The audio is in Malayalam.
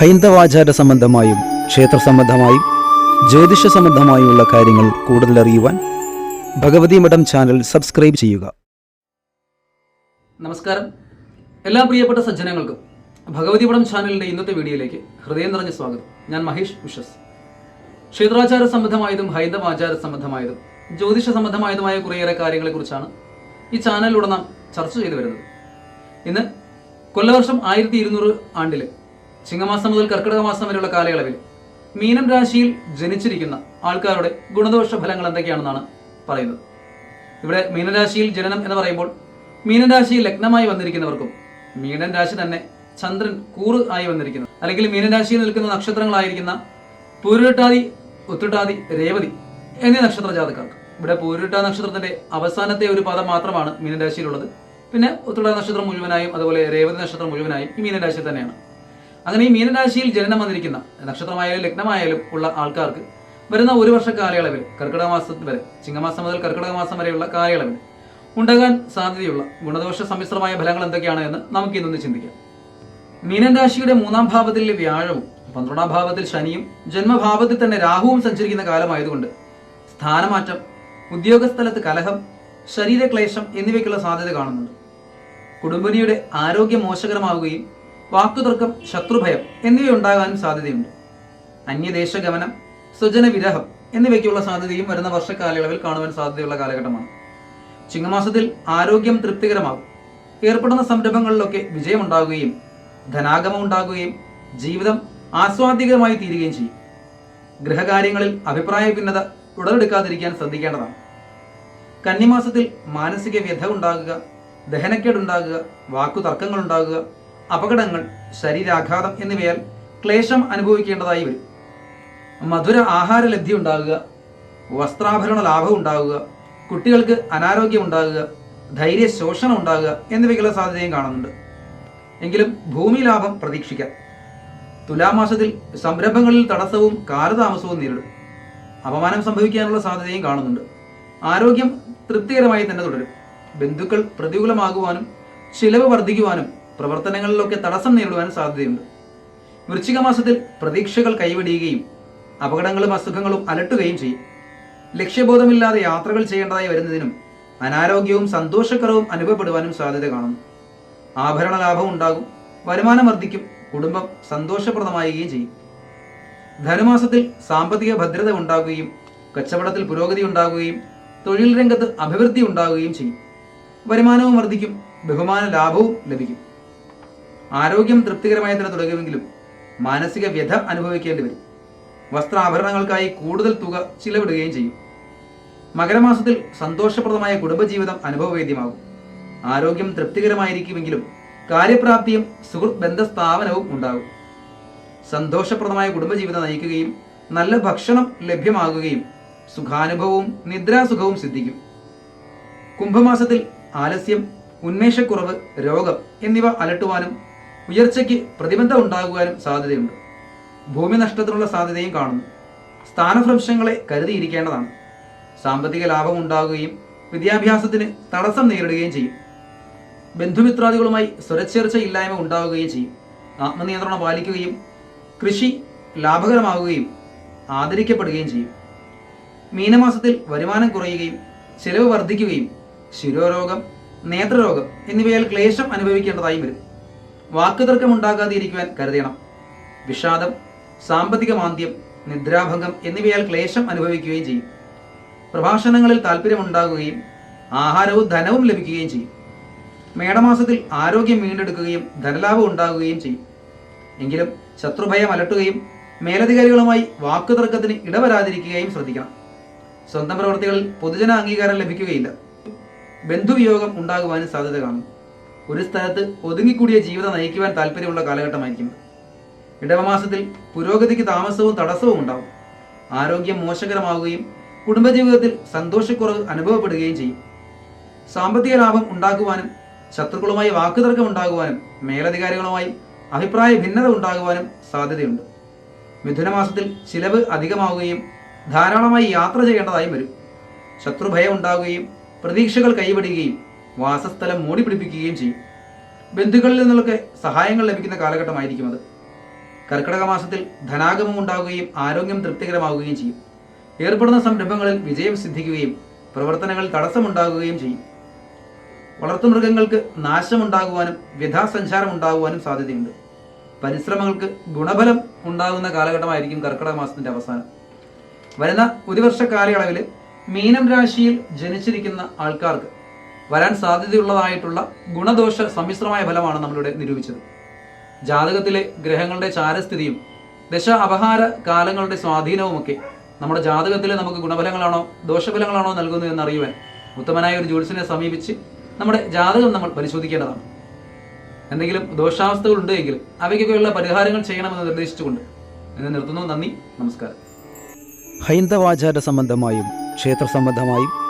ഹൈന്ദവാചാര സംബന്ധമായും ക്ഷേത്ര സംബന്ധമായും ജ്യോതിഷ സംബന്ധമായുമുള്ള കാര്യങ്ങൾ കൂടുതൽ അറിയുവാൻ ഭഗവതി മഠം ചാനൽ സബ്സ്ക്രൈബ് ചെയ്യുക. നമസ്കാരം. എല്ലാ പ്രിയപ്പെട്ട സജ്ജനങ്ങൾക്കും ഭഗവതി മഠം ചാനലിന്റെ ഇന്നത്തെ വീഡിയോയിലേക്ക് ഹൃദയം നിറഞ്ഞ സ്വാഗതം. ഞാൻ മഹേഷ് വിശ്വസ് ക്ഷേത്രാചാര സംബന്ധമായതും ഹൈന്ദവാചാര സംബന്ധമായതും ജ്യോതിഷ സംബന്ധമായതുമായ കുറേയേറെ കാര്യങ്ങളെക്കുറിച്ചാണ് ഈ ചാനലിലൂടെ നാം ചർച്ച ചെയ്തു വരുന്നത്. ഇന്ന് കൊല്ലവർഷം ആയിരത്തി ഇരുന്നൂറ് ആണ്ടിൽ ചിങ്ങമാസം മുതൽ കർക്കിടക മാസം വരെയുള്ള കാലയളവിൽ മീനം രാശിയിൽ ജനിച്ചിരിക്കുന്ന ആൾക്കാരുടെ ഗുണദോഷ ഫലങ്ങൾ എന്തൊക്കെയാണെന്നാണ് പറയുന്നത്. ഇവിടെ മീനരാശിയിൽ ജനനം എന്ന് പറയുമ്പോൾ മീനരാശിയിൽ ലഗ്നമായി വന്നിരിക്കുന്നവർക്കും മീനൻ രാശി തന്നെ ചന്ദ്രൻ കൂറ് ആയി വന്നിരിക്കുന്നു. അല്ലെങ്കിൽ മീനരാശിയിൽ നിൽക്കുന്ന നക്ഷത്രങ്ങളായിരിക്കുന്ന പൂരുട്ടാതി ഉത്രട്ടാതി രേവതി എന്നീ നക്ഷത്ര ജാതക്കാർക്ക് ഇവിടെ പൂരുട്ട നക്ഷത്രത്തിന്റെ അവസാനത്തെ ഒരു പദം മാത്രമാണ് മീനരാശിയിലുള്ളത് പിന്നെ ഉത്രട്ടാതി നക്ഷത്രം മുഴുവനായും അതുപോലെ രേവതി നക്ഷത്രം മുഴുവനായും ഈ മീനരാശി തന്നെയാണ്. അങ്ങനെ ഈ മീനരാശിയിൽ ജനനം വന്നിരിക്കുന്ന നക്ഷത്രമായാലും ലഗ്നമായാലും ഉള്ള ആൾക്കാർക്ക് വരുന്ന ഒരു വർഷ കാലയളവിൽ കർക്കിടക മാസത്തിൽ വരെ ചിങ്ങമാസം മുതൽ കർക്കിടക മാസം വരെയുള്ള കാലയളവിൽ ഉണ്ടാകാൻ സാധ്യതയുള്ള ഗുണദോഷ സമ്മിശ്രമായ ഫലങ്ങൾ എന്തൊക്കെയാണ് എന്ന് നമുക്ക് ഇന്നൊന്ന് ചിന്തിക്കാം. മീനൻ രാശിയുടെ മൂന്നാം ഭാവത്തിൽ വ്യാഴവും പന്ത്രണ്ടാം ഭാവത്തിൽ ശനിയും ജന്മഭാവത്തിൽ തന്നെ രാഹുവും സഞ്ചരിക്കുന്ന കാലമായതുകൊണ്ട് സ്ഥാനമാറ്റം ഉദ്യോഗസ്ഥലത്ത് കലഹം ശരീരക്ലേശം എന്നിവയ്ക്കുള്ള സാധ്യത കാണുന്നുണ്ട്. കുടുംബിനിയുടെ ആരോഗ്യം മോശകരമാവുകയും വാക്കുതർക്കം ശത്രുഭയം എന്നിവയുണ്ടാകാനും സാധ്യതയുണ്ട്. അന്യദേശഗമനം ഗമനം വിരഹം എന്നിവയ്ക്കുള്ള സാധ്യതയും വരുന്ന വർഷക്കാലയളവിൽ കാണുവാൻ സാധ്യതയുള്ള കാലഘട്ടമാണ്. ചിങ്ങമാസത്തിൽ ആരോഗ്യം തൃപ്തികരമാകും. ഏർപ്പെടുന്ന സംരംഭങ്ങളിലൊക്കെ വിജയമുണ്ടാകുകയും ധനാഗമം ഉണ്ടാകുകയും ജീവിതം ആസ്വാദികരമായി തീരുകയും ചെയ്യും. ഗൃഹകാര്യങ്ങളിൽ അഭിപ്രായ ഭിന്നത ഉടലെടുക്കാതിരിക്കാൻ ശ്രദ്ധിക്കേണ്ടതാണ്. കന്നിമാസത്തിൽ മാനസിക വ്യഥ ഉണ്ടാകുക ദഹനക്കേടുണ്ടാകുക വാക്കു തർക്കങ്ങൾ ഉണ്ടാകുക അപകടങ്ങൾ ശരീരാഘാതം എന്നിവയാൽ ക്ലേശം അനുഭവിക്കേണ്ടതായി വരും. മധുര ആഹാര ലബ്ധി ഉണ്ടാകുക വസ്ത്രാഭരണ ലാഭം ഉണ്ടാകുക കുട്ടികൾക്ക് അനാരോഗ്യം ഉണ്ടാകുക ധൈര്യ ശോഷണം ഉണ്ടാകുക എന്നിവയ്ക്കുള്ള സാധ്യതയും കാണുന്നുണ്ട്. എങ്കിലും ഭൂമി ലാഭം പ്രതീക്ഷിക്കാം. തുലാമാസത്തിൽ സംരംഭങ്ങളിൽ തടസ്സവും കാലതാമസവും നേരിടും. അപമാനം സംഭവിക്കാനുള്ള സാധ്യതയും കാണുന്നുണ്ട്. ആരോഗ്യം തൃപ്തികരമായി തന്നെ തുടരും. ബന്ധുക്കൾ പ്രതികൂലമാകുവാനും ചിലവ് വർദ്ധിക്കുവാനും പ്രവർത്തനങ്ങളിലൊക്കെ തടസ്സം നേരിടുവാൻ സാധ്യതയുണ്ട്. വൃശ്ചിക മാസത്തിൽ പ്രതീക്ഷകൾ കൈവടിയുകയും അപകടങ്ങളും അസുഖങ്ങളും അലട്ടുകയും ചെയ്യും. ലക്ഷ്യബോധമില്ലാതെ യാത്രകൾ ചെയ്യേണ്ടതായി വരുന്നതിനും അനാരോഗ്യവും സന്തോഷകരവും അനുഭവപ്പെടുവാനും സാധ്യത കാണുന്നു. ആഭരണ ലാഭം ഉണ്ടാകും വരുമാനം വർദ്ധിക്കും കുടുംബം സന്തോഷപ്രദമാകുകയും ചെയ്യും. ധനുമാസത്തിൽ സാമ്പത്തിക ഭദ്രത ഉണ്ടാകുകയും കച്ചവടത്തിൽ പുരോഗതി ഉണ്ടാകുകയും തൊഴിൽ രംഗത്ത് അഭിവൃദ്ധി ഉണ്ടാകുകയും ചെയ്യും. വരുമാനവും വർദ്ധിക്കും ബഹുമാന ലാഭവും ലഭിക്കും. ആരോഗ്യം തൃപ്തികരമായി തന്നെ തുടരുമെങ്കിലും മാനസിക വ്യഥ അനുഭവിക്കേണ്ടി വരും. വസ്ത്രാഭരണങ്ങൾക്കായി കൂടുതൽ തുക ചിലവിടുകയും ചെയ്യും. മകരമാസത്തിൽ സന്തോഷപ്രദമായ കുടുംബജീവിതം അനുഭവവേദ്യമാകും. ആരോഗ്യം തൃപ്തികരമായിരിക്കുമെങ്കിലും കാര്യപ്രാപ്തിയും സുഹൃത്ത് ബന്ധസ്ഥാപനവും ഉണ്ടാകും. സന്തോഷപ്രദമായ കുടുംബജീവിതം നയിക്കുകയും നല്ല ഭക്ഷണം ലഭ്യമാകുകയും സുഖാനുഭവവും നിദ്രാസുഖവും സിദ്ധിക്കും. കുംഭമാസത്തിൽ ആലസ്യം ഉന്മേഷക്കുറവ് രോഗം എന്നിവ അലട്ടുവാനും ഉയർച്ചയ്ക്ക് പ്രതിബന്ധം ഉണ്ടാകുവാനും സാധ്യതയുണ്ട്. ഭൂമി നഷ്ടത്തിനുള്ള സാധ്യതയും കാണുന്നു. സ്ഥാനഭ്രംശങ്ങളെ കരുതിയിരിക്കേണ്ടതാണ്. സാമ്പത്തിക ലാഭം ഉണ്ടാകുകയും വിദ്യാഭ്യാസത്തിന് തടസ്സം നേരിടുകയും ചെയ്യും. ബന്ധുമിത്രാദികളുമായി സ്വരച്ചേർച്ച ഇല്ലായ്മ ഉണ്ടാകുകയും ചെയ്യും. ആത്മനിയന്ത്രണം പാലിക്കുകയും കൃഷി ലാഭകരമാവുകയും ആദരിക്കപ്പെടുകയും ചെയ്യും. മീനമാസത്തിൽ വരുമാനം കുറയുകയും ചെലവ് വർദ്ധിക്കുകയും ശിരോരോഗം നേത്രരോഗം എന്നിവയാൽ ക്ലേശം അനുഭവിക്കേണ്ടതായി വരും. വാക്കുതർക്കം ഉണ്ടാകാതിരിക്കുവാൻ കരുതണം. വിഷാദം സാമ്പത്തിക മാന്ദ്യം നിദ്രാഭംഗം എന്നിവയാൽ ക്ലേശം അനുഭവിക്കുകയും ചെയ്യും. പ്രഭാഷണങ്ങളിൽ താല്പര്യമുണ്ടാകുകയും ആഹാരവും ധനവും ലഭിക്കുകയും ചെയ്യും. മേടമാസത്തിൽ ആരോഗ്യം വീണ്ടെടുക്കുകയും ധനലാഭം ഉണ്ടാകുകയും ചെയ്യും. എങ്കിലും ശത്രുഭയം അലട്ടുകയും മേലധികാരികളുമായി വാക്കുതർക്കത്തിന് ഇടവരാതിരിക്കുകയും ശ്രദ്ധിക്കണം. സ്വന്തം പ്രവർത്തികളിൽ പൊതുജന അംഗീകാരം ലഭിക്കുകയില്ല. ബന്ധുവിയോഗം ഉണ്ടാകുവാനും സാധ്യത കാണും. ഒരു സ്ഥലത്ത് ഒതുങ്ങിക്കൂടിയ ജീവിതം നയിക്കുവാൻ താല്പര്യമുള്ള കാലഘട്ടമായിരിക്കും. ഇടവമാസത്തിൽ പുരോഗതിക്ക് താമസവും തടസ്സവും ഉണ്ടാവും. ആരോഗ്യം മോശകരമാവുകയും കുടുംബജീവിതത്തിൽ സന്തോഷക്കുറവ് അനുഭവപ്പെടുകയും ചെയ്യും. സാമ്പത്തിക ലാഭം ഉണ്ടാക്കുവാനും ശത്രുക്കളുമായി വാക്കുതർക്കം ഉണ്ടാകുവാനും മേലധികാരികളുമായി അഭിപ്രായ ഭിന്നത ഉണ്ടാകുവാനും സാധ്യതയുണ്ട്. മിഥുനമാസത്തിൽ ചിലവ് അധികമാവുകയും ധാരാളമായി യാത്ര ചെയ്യേണ്ടതായും വരും. ശത്രുഭയം ഉണ്ടാകുകയും പ്രതീക്ഷകൾ കൈവിടുകയും വാസസ്ഥലം മൂടി പിടിപ്പിക്കുകയും ചെയ്യും. ബന്ധുക്കളിൽ നിന്നൊക്കെ സഹായങ്ങൾ ലഭിക്കുന്ന കാലഘട്ടമായിരിക്കും അത്. കർക്കിടക മാസത്തിൽ ധനാഗമം ഉണ്ടാവുകയും ആരോഗ്യം തൃപ്തികരമാവുകയും ചെയ്യും. ഏർപ്പെടുന്ന സംരംഭങ്ങളിൽ വിജയം സിദ്ധിക്കുകയും പ്രവർത്തനങ്ങളിൽ തടസ്സമുണ്ടാകുകയും ചെയ്യും. വളർത്തുമൃഗങ്ങൾക്ക് നാശമുണ്ടാകുവാനും വ്യഥാസഞ്ചാരം ഉണ്ടാകുവാനും സാധ്യതയുണ്ട്. പരിശ്രമങ്ങൾക്ക് ഗുണഫലം ഉണ്ടാകുന്ന കാലഘട്ടമായിരിക്കും കർക്കിടക മാസത്തിന്റെ അവസാനം. വരുന്ന ഒരു വർഷ കാലയളവിൽ മീനം രാശിയിൽ ജനിച്ചിരിക്കുന്ന ആൾക്കാർക്ക് വരാൻ സാധ്യതയുള്ളതായിട്ടുള്ള ഗുണദോഷ സമ്മിശ്രമായ ഫലമാണ് നമ്മളിവിടെ നിരൂപിച്ചത്. ജാതകത്തിലെ ഗ്രഹങ്ങളുടെ ചാരസ്ഥിതിയും ദശ അപഹാര കാലങ്ങളുടെ സ്വാധീനവുമൊക്കെ നമ്മുടെ ജാതകത്തിൽ നമുക്ക് ഗുണഫലങ്ങളാണോ ദോഷഫലങ്ങളാണോ നൽകുന്നത് എന്നറിയുവാൻ ഉത്തമനായ ഒരു ജ്യോത്സ്യനെ സമീപിച്ച് നമ്മുടെ ജാതകം നമ്മൾ പരിശോധിക്കേണ്ടതാണ്. എന്തെങ്കിലും ദോഷാവസ്ഥകൾ ഉണ്ടെങ്കിൽ അവയ്ക്കൊക്കെയുള്ള പരിഹാരങ്ങൾ ചെയ്യണമെന്ന് നിർദ്ദേശിച്ചുകൊണ്ട് എന്നെ നിർത്തുന്നു. നന്ദി. നമസ്കാരം. ഹൈന്ദവാചാര സംബന്ധമായും ക്ഷേത്ര സംബന്ധമായും